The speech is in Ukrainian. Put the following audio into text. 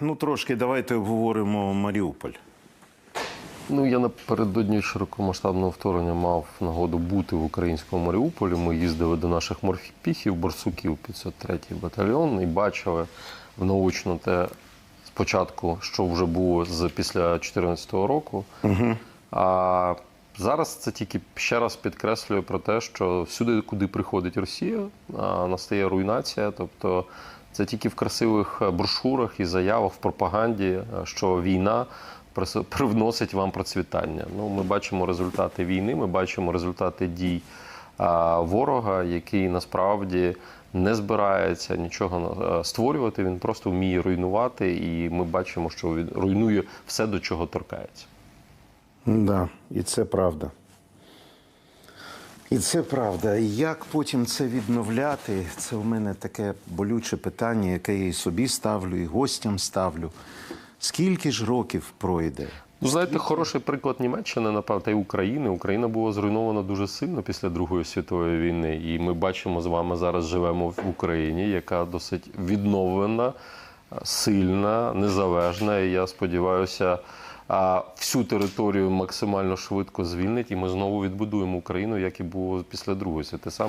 Ну, трошки давайте обговоримо Маріуполь. Ну, я напередодні широкомасштабного вторгнення мав нагоду бути в українському Маріуполі. Ми їздили до наших морпіхів, борсуків 503-й батальйон і бачили наочно те спочатку, що вже було з після 2014 року. Угу. А зараз це тільки ще раз підкреслює про те, що всюди, куди приходить Росія, настає руйнація. Тобто це тільки в красивих брошурах і заявах в пропаганді, що війна привносить вам процвітання. Ну, ми бачимо результати війни, ми бачимо результати дій ворога, який насправді не збирається нічого е, створювати. Він просто вміє руйнувати, і ми бачимо, що він руйнує все, до чого торкається. Да, і це правда. І це правда. І як потім це відновляти? Це у мене таке болюче питання, яке я і собі ставлю, і гостям ставлю. Скільки ж років пройде? Ну, знаєте, хороший приклад Німеччини, напевно, та й України. Україна була зруйнована дуже сильно після Другої світової війни. І ми бачимо з вами зараз живемо в Україні, яка досить відновлена, сильна, незалежна. І я сподіваюся, всю територію максимально швидко звільнить, і ми знову відбудуємо Україну, як і було після Другої світової. Саме